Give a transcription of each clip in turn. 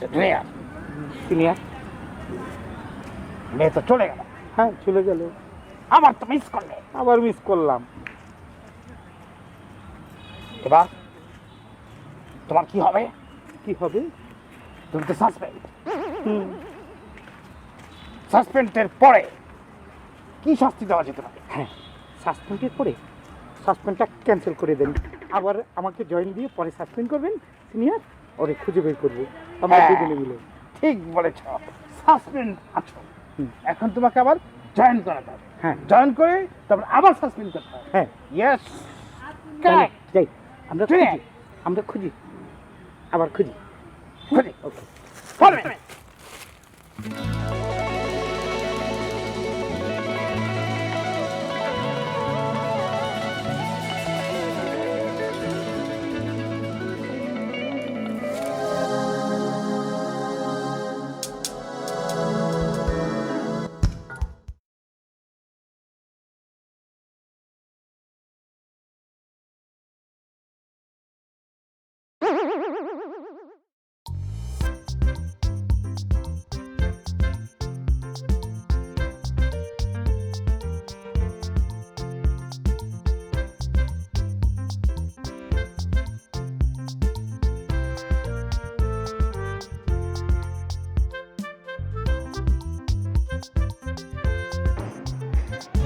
Junior senior মেয়ে তো চলে গেল। হ্যাঁ চলে গেল। আবার তো মিস করলে। আবার মিস করলাম। এবার তোমার কি হবে? কি হবে? তুমি তো সাসপেন্ড সাসপেন্ডের পরে কি শাস্তি দেওয়া যেতে পারে? হ্যাঁ সাসপেন্ডের পরে সাসপেন্ডটা ক্যান্সেল করে দেন। আবার আমাকে জয়েন দিয়ে পরে সাসপেন্ড করবেন সিনিয়র ওরে খুঁজে বের করব। আমরা হ্যাঁ। দুজনে মিলে। ঠিক বলেছ। সাসপেন্ড আছো। এখন তোমাকে আবার জয়েন করাতে হবে। হ্যাঁ। জয়েন করে তারপর আবার সাসপেন্ড করতে হবে। হ্যাঁ। ইয়েস তাহলে যাই আমরা খুঁজি। আমরা খুঁজি। আবার খুঁজি। খুঁজি। ওকে ফরমে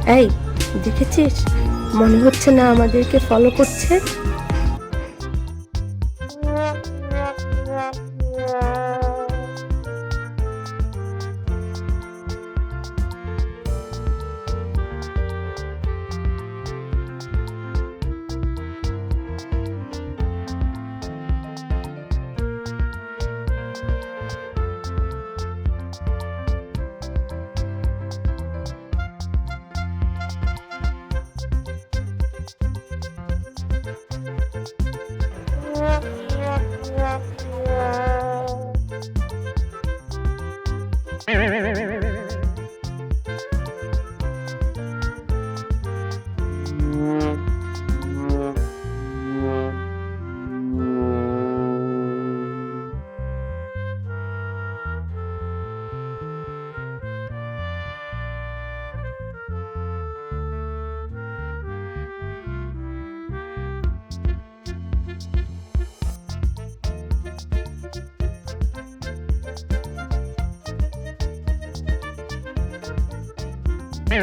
এই দেখেছিস? মনে হচ্ছে না আমাদেরকে ফলো করছে। কি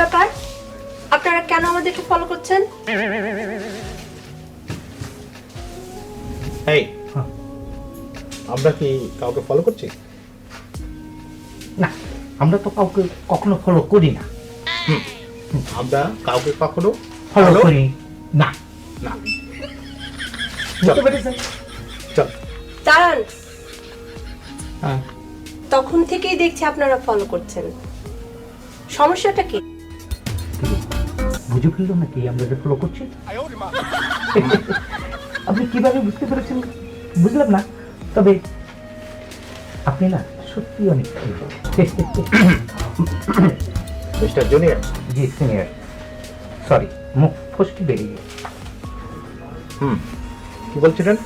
ব্যাপার? আপনারা কেন আমাদেরকে ফলো করছেন? এই আমরা কি কাউকে ফলো করছি? না আমরা তো কাউকে কখনো ফলো করি না। আমরা কাউকে কখনো ফলো করি না। না। বুঝতে পেরেছেন চল। দাঁড়ান। হ্যাঁ। তখন থেকেই দেখছি আপনারা ফলো করছেন। সমস্যাটা কি? বুঝে ফেলল নাকি? আমরা যে ফলো করছি? আপনি কীভাবে বুঝতে পেরেছেন? বুঝলাম না। তবে আপনি না সত্যি অনেক। মিস্টার জুনিয়র জি সিনিয়র সরি মুখ ফসকি বেরিয়ে হুম। কি বলছিলেন?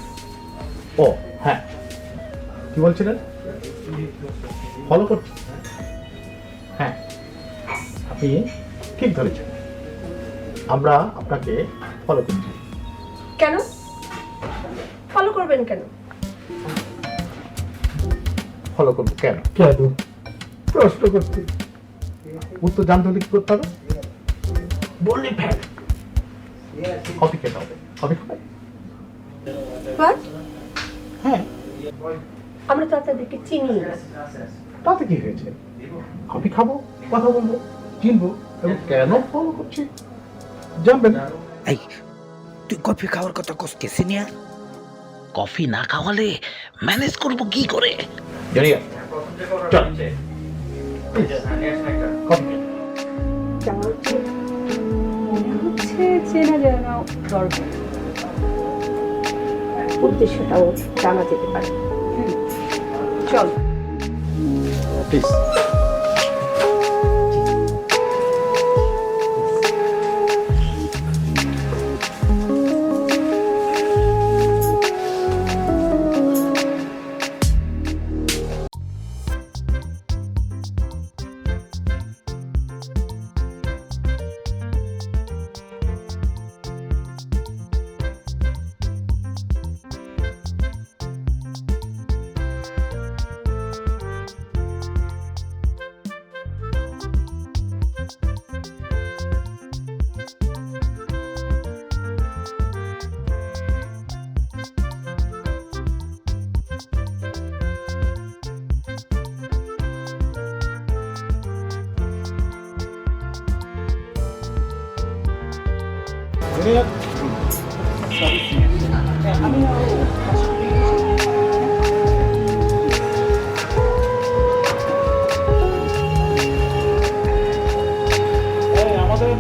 ও হ্যাঁ। কি বলছিলেন? ফলো করছি। হ্যাঁ। আপনি ঠিক ধরেছেন। আমরা আপনাকে ফলো করছি। কেন? ফলো করবেন কেন? ফলো করব কেন? কেন? প্রশ্ন করছি। উত্তর জানতে হলে কি করতে হবে? বললি ফ্যান কফি খেতে হবে। কফি খাবে? হ্যাঁ। আমরা তো আপনাদেরকে চিনি। তাতে কি হয়েছে? কফি খাব কথা বলব চিনবো এবং কেন ফলো করছি? জানবেন। এই তুই কফি খাওয়ার কথা কসকে সিনিয়র? কফি না খাওয়ালে ম্যানেজ করব কি করে? জুনিয়র চল। মনে হচ্ছে চেনা জানা দরকার উদ্দেশ্যটাও জানা যেতে পারে। চল। প্লিজ আমাদের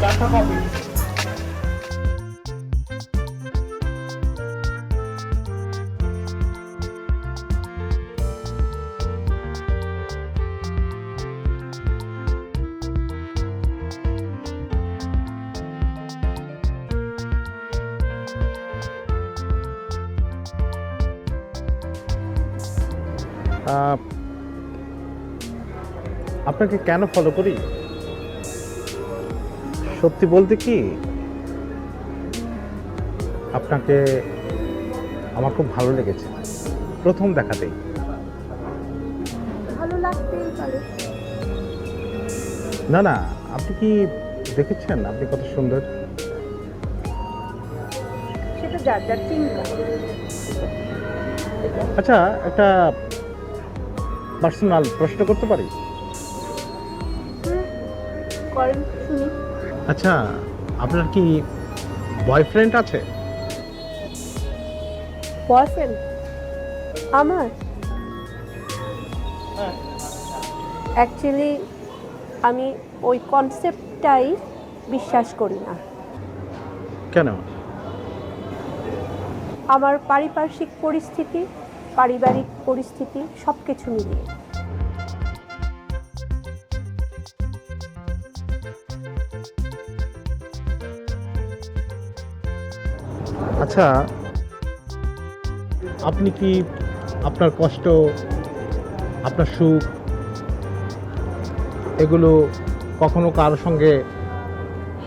চারটা কপি আপনাকে কেন ফলো করি? সত্যি বলতে কি আপনাকে আমার খুব ভালো লেগেছে। প্রথম দেখাতেই। ভালো লাগতেই পারে। না না আপনি কি দেখেছেন আপনি কত সুন্দর? সেটা যার যার চিন্তা। আচ্ছা একটা পার্সোনাল প্রশ্ন করতে পারি? করেন শুনি আচ্ছা আপনার কি বয়ফ্রেন্ড আছে? বয়ফ্রেন্ড আমার? অ্যাকচুয়ালি আমি ওই কনসেপ্টটাই বিশ্বাস করি না। কেন? আমার পারিপার্শ্বিক পরিস্থিতি পারিবারিক পরিস্থিতি সব কিছু মিলিয়ে। আচ্ছা আপনি কি আপনার কষ্ট, আপনার সুখ, এগুলো কখনো কারোর সঙ্গে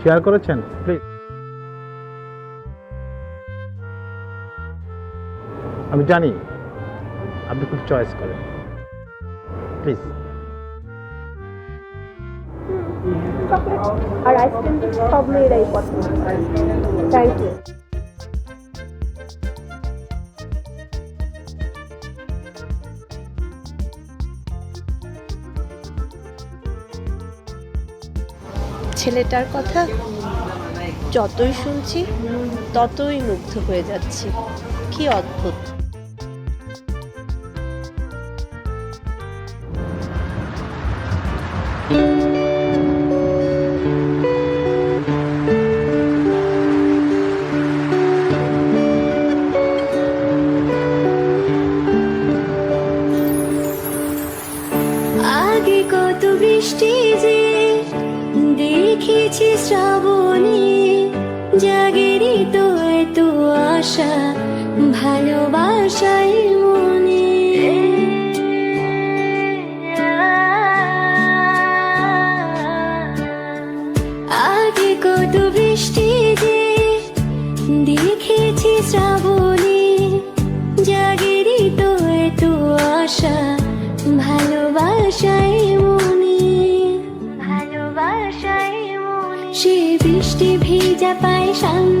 শেয়ার করেছেন? প্লিজ আমি জানি আপনি খুব চয়েস করেন। প্লিজ আর আইসক্রিম সব মেয়েরাই পছন্দ থ্যাংক ইউ ছেলেটার কথা যতই শুনছি ততই মুগ্ধ হয়ে যাচ্ছি। কি অদ্ভুত। ভালোবাসায় মনে। ভালোবাসায় মনে। সে বৃষ্টি ভিজা পায় সামনে।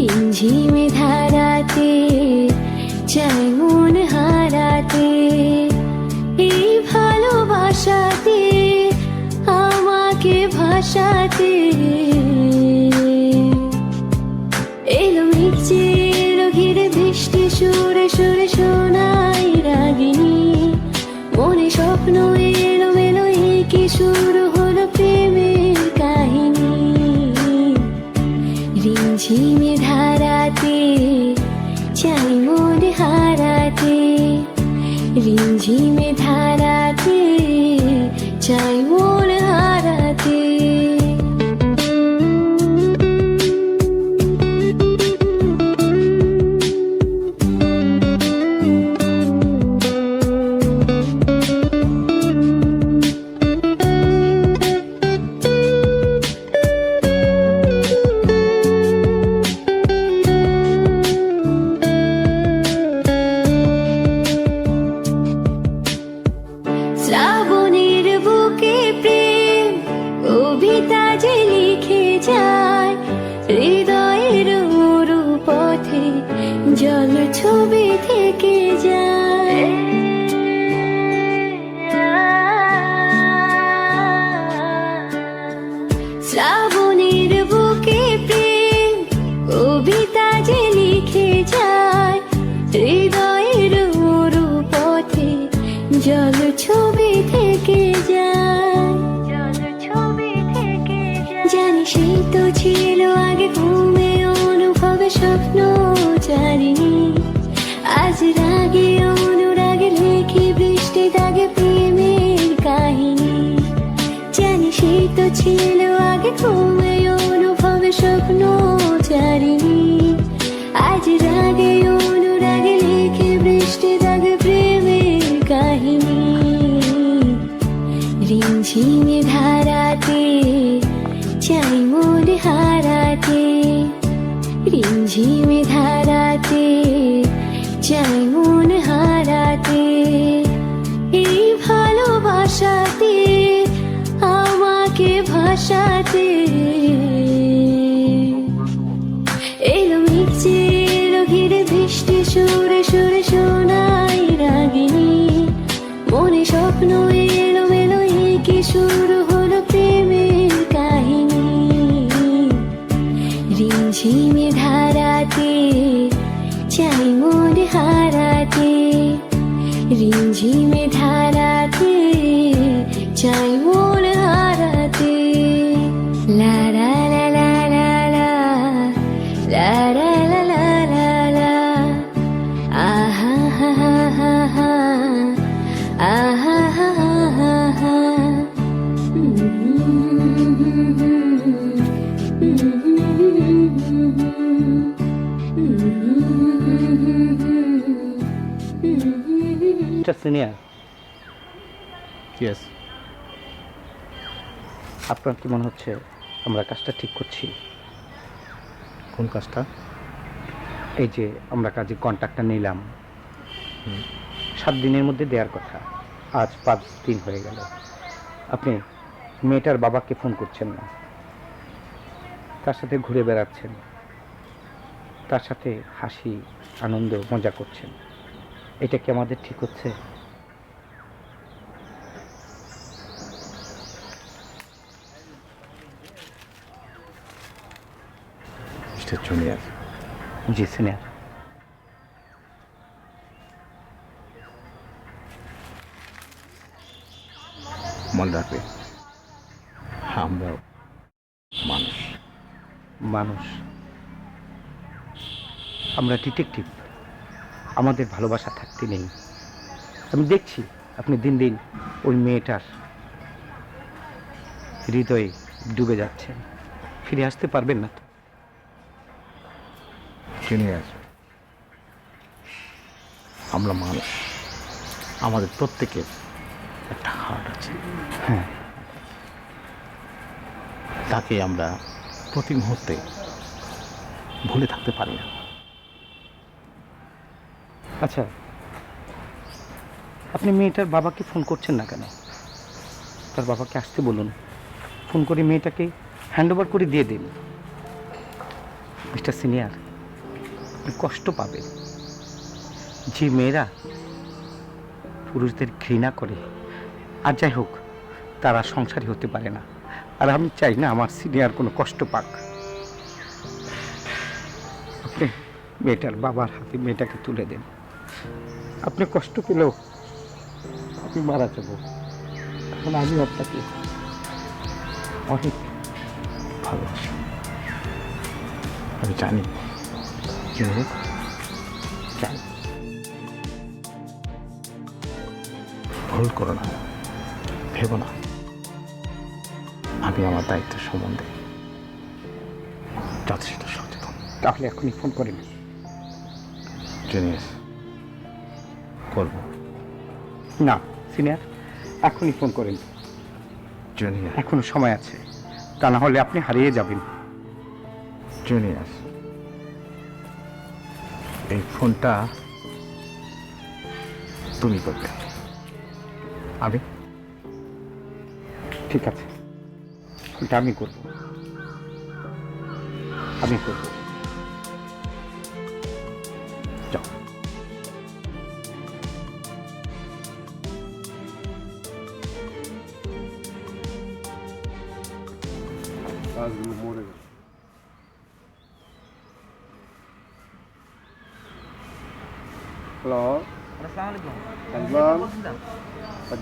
রিমঝিমে ধারাতে চাই হারাতে। এই ভালোবাসাতে আমাকে ভাসাতে। ঝিমে স্বপ্ন জানিনি আজ রাগে, অনুরাগে লেখে বৃষ্টি দাগে প্রেমের কাহিনী। জানি সেই তো ছিল আগে ঘুমে অনুভবে স্বপ্ন জানিনি আজ রাগে, অনুরাগে লেখে বৃষ্টি দাগে প্রেমের কাহিনী। রিমঝিমে ধারাতে চাই ঝিমি ধারাতে চা রিমঝিমে ধারাতে চাই সিনিয়র ইয়েস আপনার কি মনে হচ্ছে আমরা কাজটা ঠিক করছি? কোন কাজটা? এই যে আমরা কাজে কন্ট্রাক্টটা নিলাম। সাত দিনের মধ্যে দেওয়ার কথা। আজ পাঁচ দিন হয়ে গেল। আপনি মেয়েটার বাবাকে ফোন করছেন না। তার সাথে ঘুরে বেড়াচ্ছেন। তার সাথে হাসি আনন্দ মজা করছেন। এটা কি আমাদের ঠিক হচ্ছে? জুনিয়র। জি সিনিয়র। মনে রাখবে আমরাও মানুষ। মানুষ। আমরা ডিটেকটিভ। আমাদের ভালোবাসা থাকতে নেই। আমি দেখছি আপনি দিন দিন ওই মেয়েটার হৃদয়ে ডুবে যাচ্ছেন। ফিরে আসতে পারবেন না তো? আমরা মানুষ। আমাদের প্রত্যেকের একটা হার্ট আছে। হ্যাঁ। তাকে আমরা প্রতি মুহূর্তে ভুলে থাকতে পারি না। আচ্ছা আপনি মেয়েটার বাবাকে ফোন করছেন না কেন? তার বাবাকে আসতে বলুন। ফোন করে মেয়েটাকে হ্যান্ড ওভার করে দিয়ে দিন। মিস্টার সিনিয়র, আপনি কষ্ট পাবেন। যে মেয়েরা পুরুষদের ঘৃণা করে, আর যাই হোক, তারা সংসারী হতে পারে না। আর আমি চাই না আমার সিনিয়র কোনো কষ্ট পাক। আপনি মেয়েটার বাবার হাতে মেয়েটাকে তুলে দেন। আপনি কষ্ট পেলেও আমি মারা যাব। এখন আমি আপনাকে অনেক ভালোবাসি। আমি জানি। চাই ভুল করো না। ভেবো না। আমি আমার দায়িত্ব সম্বন্ধে যথেষ্ট সচেতন। তাহলে এখনই ফোন করেন। জিনিস করব। না সিনিয়র এখনই ফোন করেন। জুনিয়র। এখনও সময় আছে। তা না হলে আপনি হারিয়ে যাবেন। জুনিয়র এই ফোনটা তুমি করবে। আমি? ঠিক আছে। ফোনটা আমি করব। আমি করব।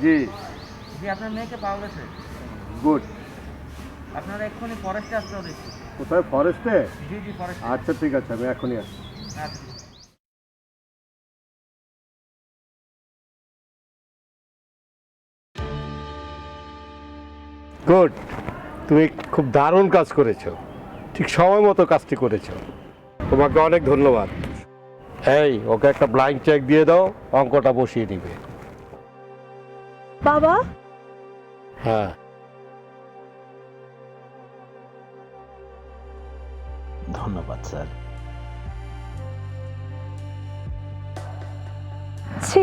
জি। জি আপনার মেয়েকে পাওয়া গেছে। গুড। আপনারা এক্ষুনি ফরেস্টে আসতে হবে কোথায় ফরেস্টে জি জি ফরেস্ট আচ্ছা ঠিক আছে আমি এখনই আসছি। আচ্ছা গুড। তুমি খুব দারুণ কাজ করেছ। ঠিক সময় মতো কাজটি করেছ। তোমাকে অনেক ধন্যবাদ। এই ওকে একটা ব্লাইন্ড চেক দিয়ে দাও অঙ্কটা বসিয়ে নিবে বাবা? হ্যাঁ। ধন্যবাদ স্যার। ছি।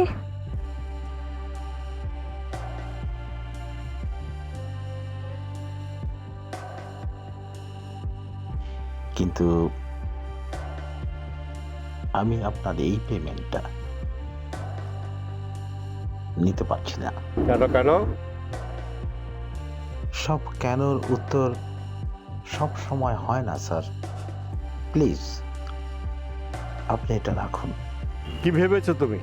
কিন্তু আমি আপনার এই পেমেন্টটা নিতে পারছি না। কেন কেন? সব কেনর উত্তর সব সময় হয় না স্যার। প্লিজ আপনি এটা রাখুন। কি ভেবেছো তুমি?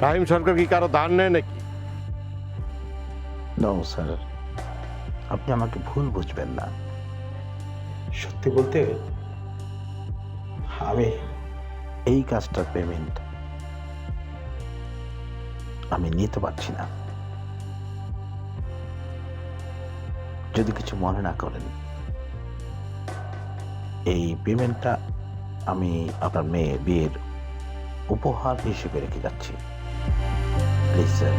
টাইম সরকার কি কারও দান নেয় নাকি? No sir. আপনি আমাকে ভুল বুঝবেন না। সত্যি বলতে আমি এই কাজটার পেমেন্ট আমি নিতে পারছি না। যদি কিছু মনে না করেন এই পেমেন্টটা আমি আপনার মেয়ে বিয়ের উপহার হিসেবে রেখে যাচ্ছি। Please sir.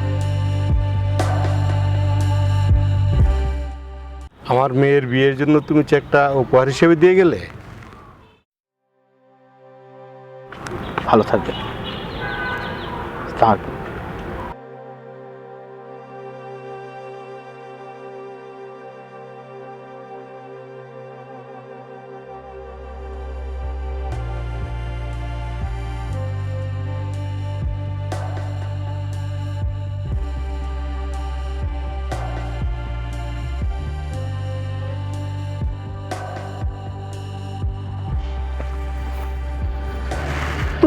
আমার মেয়ের বিয়ের জন্য তুমি চেকটা উপহার হিসেবে দিয়ে গেলে? ভালো থাকবেন। থাক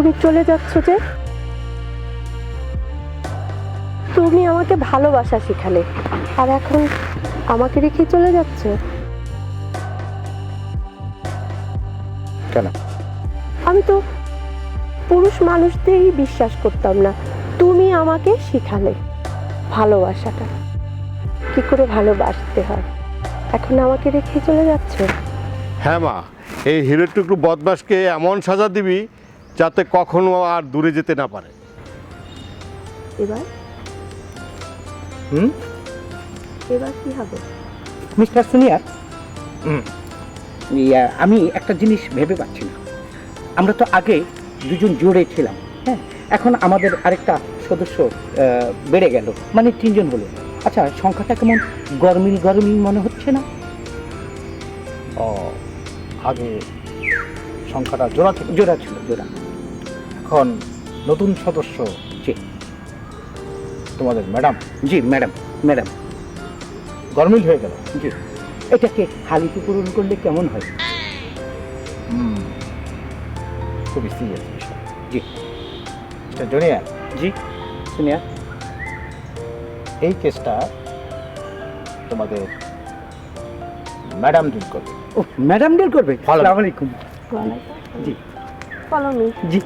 তুমি চলে যাচ্ছ যে? তুমি আমাকে ভালোবাসা শিখালে আর এখন আমাকে রেখে চলে যাচ্ছে? কেন? আমি তো পুরুষ মানুষদেরই বিশ্বাস করতাম না। তুমি আমাকে শিখালে ভালোবাসাটা। কি করে ভালোবাসতে হয়? এখন আমাকে রেখে চলে যাচ্ছে? হ্যাঁ মা এই হিরোর টুকরো বদমাসকে এমন সাজা দিবি যাতে কখনো আর দূরে যেতে না পারে। এবার? হুম? এবার কি হবে? মিস্টার সিনিয়র আমি একটা জিনিস ভেবে পাচ্ছি না। আমরা তো আগে দুজন জোড়ে ছিলাম হ্যাঁ? এখন আমাদের আরেকটা সদস্য আহ, বেড়ে গেল মানে তিনজন হলো। আচ্ছা সংখ্যাটা কেমন? গরমিল গরমিল মনে হচ্ছে না? ও আগে সংখ্যাটা জোড়া ছিল। জোড়া ছিল জোড়া। এখন নতুন সদস্য জি। তোমাদের ম্যাডাম? জি ম্যাডাম ম্যাডাম। গরমিল হয়ে গেল। জি। এটাকে হালিতে পূরণ করলে কেমন হয়? হুম খুবই সিরিয়াস বিষয়। জি। Mister junior? জি শুনিয়া এই কেসটা তোমাদের ম্যাডাম ডিল করবে। ও ম্যাডাম ডিল করবে. আসসালামু আলাইকুম জি। Follow me. জি।